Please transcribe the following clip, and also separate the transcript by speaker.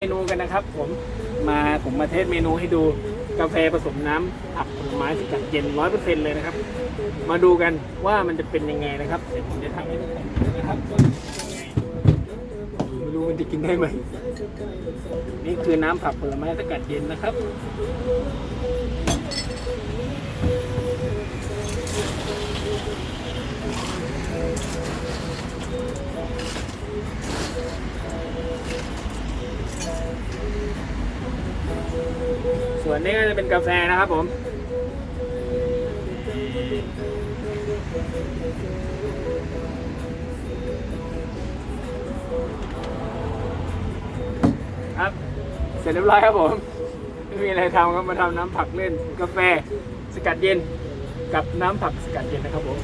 Speaker 1: เมนูกันนะครับผมมาผมมาเทสเมนูให้ดูกาแฟผสมน้ำผักผลไม้สกัดเย็นร้อยเปอร์เซ็นต์เลยนะครับ มาดูกันว่ามันจะเป็นยังไงนะครับเดี๋ยวผมจะทำให้ดูนะครับไงไม่รู้มันจะกินได้ไหมนี่คือน้ำผักผลไม้สกัดเย็นนะครับ ส่วนนี้ก็จะเป็นกาแฟนะครับผมครับ เสร็จเรียบร้อยครับผม ไม่มีอะไรทำก็มาทำน้ำผักเล่น กาแฟสกัดเย็น กับน้ำผักสกัดเย็นนะครับผม